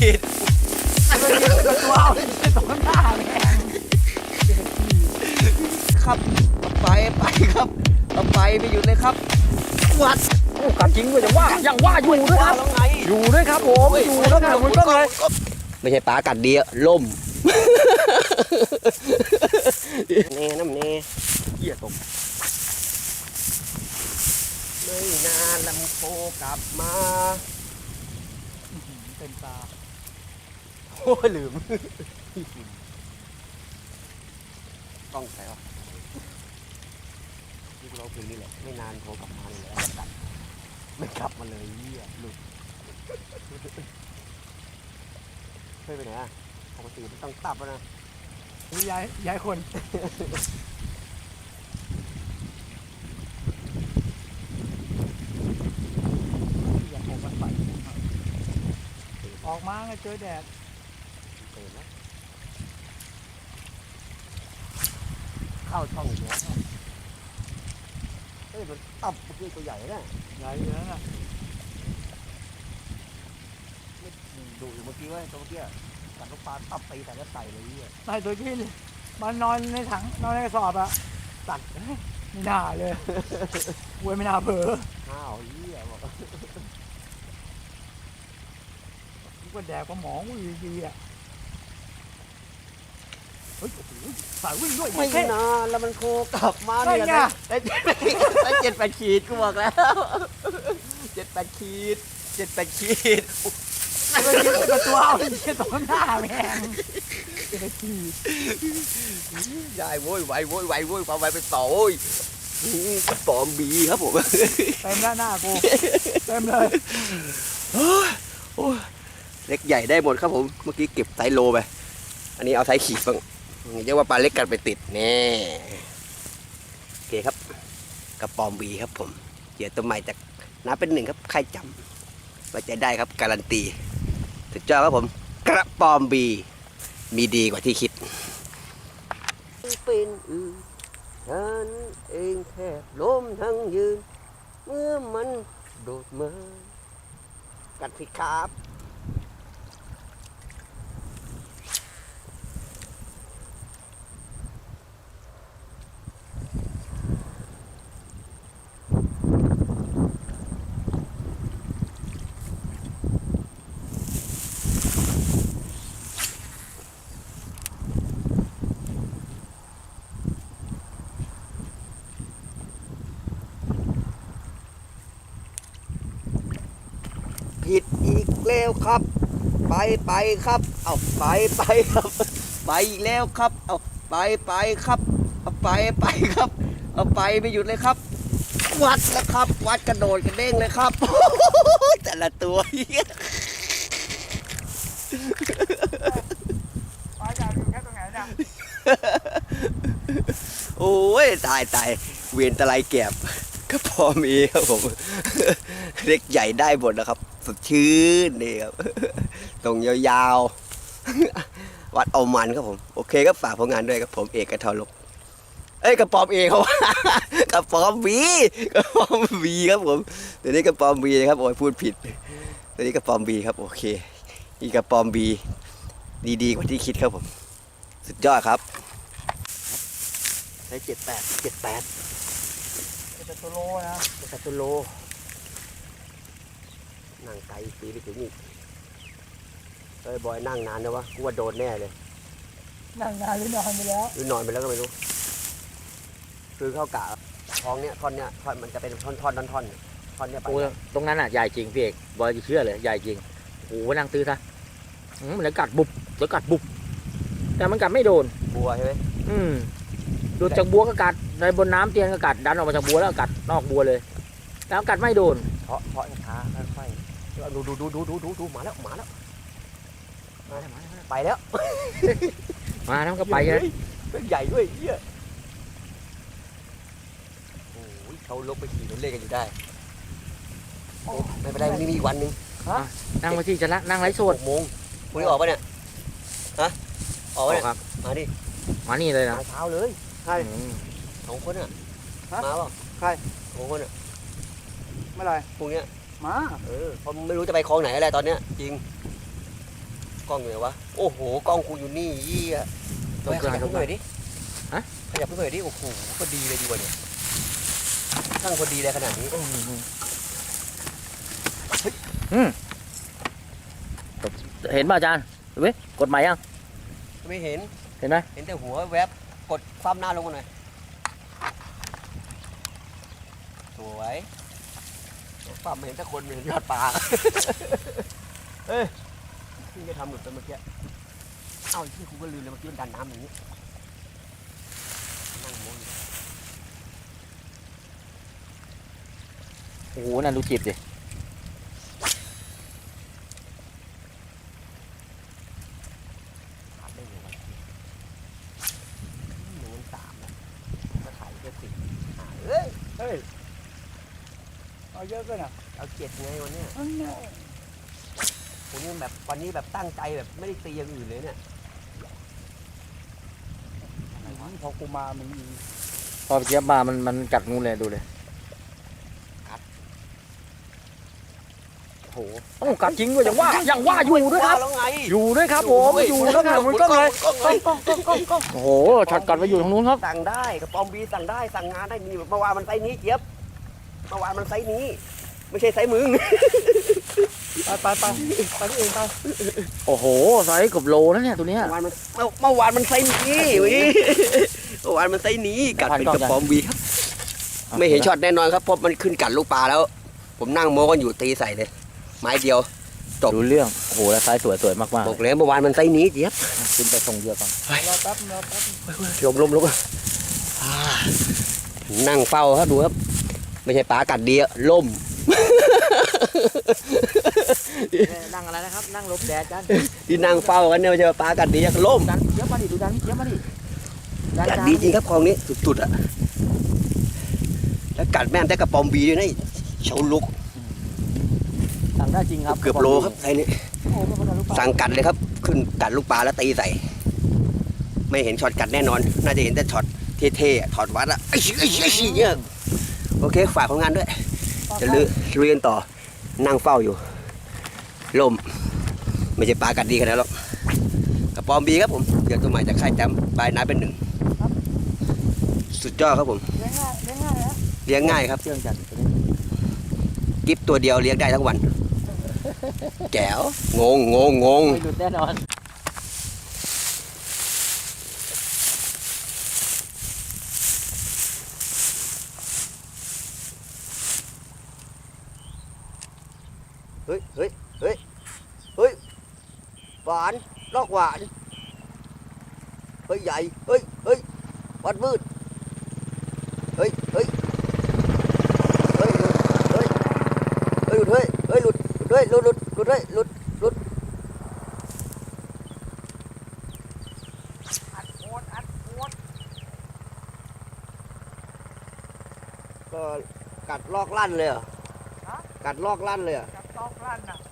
ขีดตัวเอาตรงหน้าแม่งครับไปไปครับเอาไปไม่หยุดเลยครับวัดโอ้กัดจริงด้วยยังว่าอยังว่าอยู่ด้วยครับอยู่ด้วยครับผมอยู่แล้วนะมันก็เลยไม่ใช่ปลากัดเดีอะล่มเน่น้ำเน่เหี้ยตกไม่นานลำโพกลับมา เต็มตา โอ้ยลืมต้องใส่วะนี่เราเพลงนี้แหละ ไม่นานโทรกลับมาเลยแล้วก็ตัดไม่กลับมาเลยเหี้ยหลุดเฮ้ยไปไหนอะปกติมันต้องตับแล้วนะนี่ย้ายย้ายคนอยากออกมาไปออกมาไงเจอแดดตื่นแล้ว เข้าช่องอีกแล้วเฮ้ยมันตับเมื่อกี้ตัวใหญ่นะใหญ่อยู่แล้วนะไม่ดูอยู่เมื่อกี้ว่าตัวเมื่อกี้อะกัดลูกปลาตับตีแต่ก็ใส่เลยเหี้ยใส่ตัวที่มันนอนในถังนอนในกระสอบอะตัดไม่น่าเลยเว้ยไม่น่าเผลออ้าวเหี้ยบอกก็แดกก็หมองวิ่งดีอะ เฮ้ยโอ้โหสายวิ่งด้วยไม่เท่นานแล้วมันโคกลับมาได้เนี่ยไงนะได้เจ็ดได้เจ็ดแปดขีดกูบอกแล้วเจ็ดแปดขีดเจ็ดแปดขีดเลยยิงกระตัวเอาไอ้เหี้ยตรงหน้าแม่งจะไปขี่ยายโว้ยไวโว้ยไวโว้ยความไวเป็นต่อโว้ยอื้อกระป๋อมบีครับผมเต็มแล้วหน้ากูเต็มเลยเล็กใหญ่ได้หมดครับผม เมื่อกี้เก็บไซส์โลไป อันนี้เอาไซส์ขีดบ้าง เรียกว่าปลาเล็กกันไปติดแน่โอเคครับกระปอมบีครับผมเหยื่อตัวใหม่จากน้าเป็นหนึ่งครับใครจำไว้ใจได้ครับการันตีสุดยอดครับผมกระปอมบีมีดีกว่าที่คิดเป็นอื่นฉันเองแทบล้มทั้งยืน เมื่อมันโดดมากัดสิครับ ผิดอีก แล้วครับ ไปไปครับเอาไปไปครับ ไปอีกแล้วครับเอาไปไปครับเอาไปไปครับเอาไปไม่หยุดเลยครับ วัดแล้วครับ วัดกระโดดกระเด้งเลยครับ แต่ละตัวเหี้ยปลาใหญ่อยู่แค่ตรงไหนเนี่ยโอ้ยตายตายเวียนตะไลแก็บก็พอมีครับผม เล็กใหญ่ได้หมดนะครับ ดชื่นนี่ครับตรงยาวๆ วัดเอามันครับผม โอเคก็ฝากผลงานด้วยครับผมเอกกระทอลกเอ้ยกระปอมเอกเขาว่ากระปอมบีกระปอมบีครับผมเดี๋ยวนี้กระปอมบีนะครับโอ้ยพูดผิดเดี๋ยวนี้กระปอมบีครับโอเคอีกระปอมบีดีๆกว่าที่คิดครับผม สุดยอดครับใช้เจ็ดแปดเจ็ดแปดจะตัวโลนะเจ็ดตุโล นั่งไกลปีไปถึงอีกเอ้ยบอยนั่งนานนะวะกูว่าโดนแน่เลยนั่งนานหรือนอนไปแล้วหรือนอนไปแล้วก็ไม่รู้ คือเข้ากะท้องเนี้ยท่อนเนี้ยท่อนมันจะเป็นท่อนท่อนท่อนท่อนท่อนเนี้ยไปโอ้ตรงนั้นอะใหญ่จริงพี่เอกบอยจะเชื่อเลยใหญ่จริงโอ้โหนั่งตื้อซะอืมแล้วกัดบุบแล้วกัดบุบแต่มันกัดไม่โดนบัวใช่ไหมอืมดูดจากบัวก็กัดในบนน้ำเตียนก็กัดดันออกมาจากบัวแล้วก็กัดนอกบัวเลย แล้วกัดไม่โดนเพาะเพาะช้าๆค่อยๆเอา ดูดูดูดูดูดูดูมาแล้วมาแล้วมาแล้วมาแล้วไปแล้วมาแล้วมันก็ไปเลยเฮ้ยใหญ่ด้วยเหี้ยโอ้ยเขาลกไปขี่รถเล่นกันอยู่ได้โอ้ไม่เป็นไรวันนี้มีอีกวันหนึ่งนั่งมาที่จะละนั่งไร้สหดกโมงพรุ่งนี้ออกปะเนี่ยฮะออกปะเนี่ยครับมาดิมานี่เลยนะมาเช้าเลยใช่ อืมสองคนอะฮะมาเปล่าใคร สองคนอะเมื่อไหร่พรุ่งเนี้ย มาเออเพราะไม่รู้จะไปคลองไหนอะไรตอนเนี้ยจริงกล้องอยู่ไหนวะโอ้โหกล้องกูอยู่นี่เหี้ยตรงขกลางยับตรเพิ่งงกหลาน่องยดิฮะ ขยับเพิ่งหน่อยดิโอ้โหพอดีเลยดีกว่าเนี่ยตั้งพอดีเลยขนาดนี้เห็นป่ะอาจารย์เว้ยกดใหม่ยัง ไม่เห็นเห็นไหมเห็นแต่หัวแวบกดความหน้าลงมาหน่อยสวย ความไม่เห็นถ้าคนเห็นยอดปลาเฮ้ยพี่จะทำหลุดไปเมื่อกี้ เอ้าที่กูก็ลืมเลยเมื่อกี้มันดันน้ำอย่างนี้ นั่งโมองโอ้โหนั่นดูจีบดิได้ไงวะหนึ่งมันสามแล้วก็ขายแค่สิบอ่าเอ้ย เฮ้ย เอาเยอะกันอะเอาเจ็ดไงวันเนี้ยอันเนี้ยผมยังแบบวันนี้แบบตั้งใจแบบไม่ได้ตีอย่างอื่นเลยเนี่ยพอกูมามึงมีพอเจี๊ยบมามันมันกัดงูเลยดูเลยกัดโอ้โหโอ้กัดจริงด้วยอย่างว่าอย่างว่าอยู่ด้วยครับว่าแล้วไง อยู่ด้วยครับผมอยู่แล้วครับมันก็เลยกล้องเลยก้องก้องก้องก้องโอ้โหช็อตกัดไปอยู่ทางนู้นครับ สั่งได้กระปอมบีสั่งได้สั่งงานได้มีเมื่อวานมันไซส์นี้เจี๊ยบเมื่อวานมันไซส์นี้ ไม่ใช่ไซส์มึง ไปไปไปไปที่อื่นไปโอ้โหไซส์เกือบโลนะเนี่ยตัวเนี้ย เมื่อวานมันเมื่อเมื่อวานมันไซส์นี้เว้ยเมื่อวานมันไซส์นี้กัดเป็นกระปอมบีครับ ไม่เห็นช็อตแน่นอนครับเพราะมันขึ้นกัดลูกปลาแล้ว ผมนั่งโม้กันอยู่ตีใส่เลย ไม้เดียวจบดูเรื่องโอ้โหแล้วไซส์สวยสวยมากบอกเลยเมื่อวานมันไซส์นี้เจี๊ยบๆขึ้นไปส่งเรือก่อนรอแป๊บรอแป๊บลมลมลมอ่านั่งเฝ้าครับดูครับ ไม่ใช่ปลากัดดีอะล่ม นั่งอะไรนะครับ นั่งลบแดดกันที่นั่งเฝ้ากันเนี่ยไม่ใช่ว่าปลากัดดีอะล่มดันเจี๊ยบมาดิดูดันเจี๊ยบมาดิกัดดีจริงครับคลองนี้สุดๆอะแล้วกัดแม่นแต่กระปอมบีด้วยนะเฉาลุกสั่งได้จริงครับ เกือบโลครับไอ้นี่โอ้ไม่คนละลูกปลาสั่งกัดเลยครับ ขึ้นกัดลูกปลาแล้วตีใส่ ไม่เห็นช็อตกัดแน่นอน น่าจะเห็นแต่ช็อตเท่ๆอะถอดวัดอะไอ้ชี้ไอ้ชี้ไอ้ชี้เนี่ยโอเคฝากผลงานด้วย จะลือเรียนต่อนั่งเฝ้าอยู่ลมไม่ใช่ปลากัดดีขนาดหรอกกระปอมบีครับผมเดี๋ยวตัวใหม่จากค่ายจำปลายน้ำเป็นหนึ่งสุดยอดครับผมเลี้ยงง่ายเลี้ยงง่ายนะเลี้ยงง่ายครับเชื่องจัดกิฟตัวเดียวเลี้ยงได้ทั้งวันแจ๋วงงงงงงไม่หลุดแน่นอน เฮ้ยเฮ้ยเฮ้ยเฮ้ยหวานลอกหวานเฮ้ยใหญ่เฮ้ยเฮ้ยวัดมืดเฮ้ยเฮ้ยเฮ้ยเฮ้ยเฮ้ยหลุดเฮ้ยเฮ้ยหลุดหลุดเฮ้ยหลุดหลุดหลุดเฮ้ยหลุดอัดโคตรอัดโคตรก็กัดลอกลั่นเลยเหรอกัดลอกลั่นเลยเหรอจับตอกลั่นน่ะเอามือไป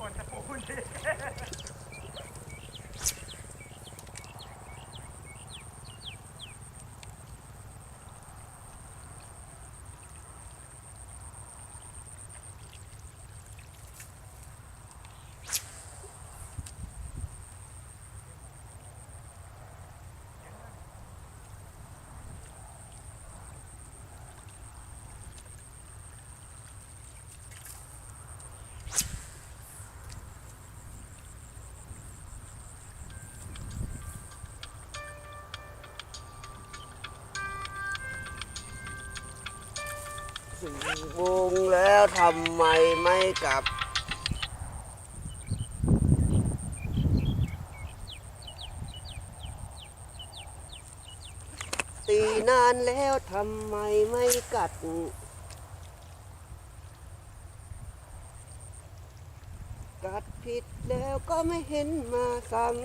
กดจะปูนี่ ถึงวงแล้วทำไมไม่กลับ ตีนานแล้วทำไมไม่กัดกัดผิดแล้วก็ไม่เห็นมาซ้ำ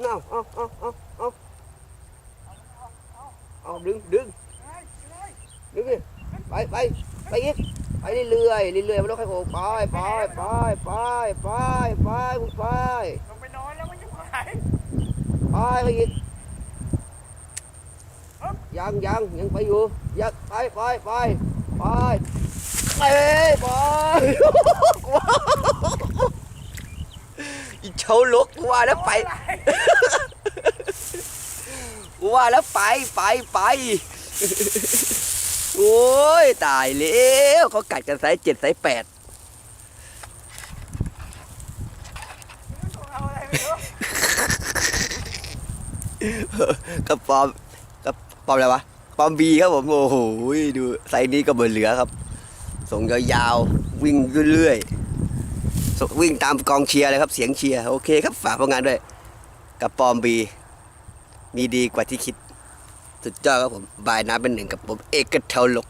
เอาเอาเอาเอาเอาเอาดึงดึง ดึงดิไปไปไปอีกไปเรื่อยๆเรื่อยๆมันต้องให้โอ้ไปไปไปไปไปไปมึงไปลงไปนอนแล้วมันจะหายไปไปอีกยังยังยังไปอยู่ยังไปไปไปไปไปไปอีเชาลกว่าแล้วไปว่าแล้วไปไปไป โอ้ย ตายแล้วเขากัดกันไซส์เจ็ดไซส์แปดกระปอมกระปอมอะไรวะปอมบีครับผม โอ้โหดูไซส์นี้ก็เบอร์เหลือครับ ส่งยาวๆ วิ่งเรื่อยๆ วิ่งตามกองเชียร์เลยครับ เสียงเชียร์ โอเคครับ ฝากผลงานด้วยกระปอมบี มีดีกว่าที่คิด สุดยอดครับผมบายน้ำเป็นหนึ่งกับผมเอกเทลลก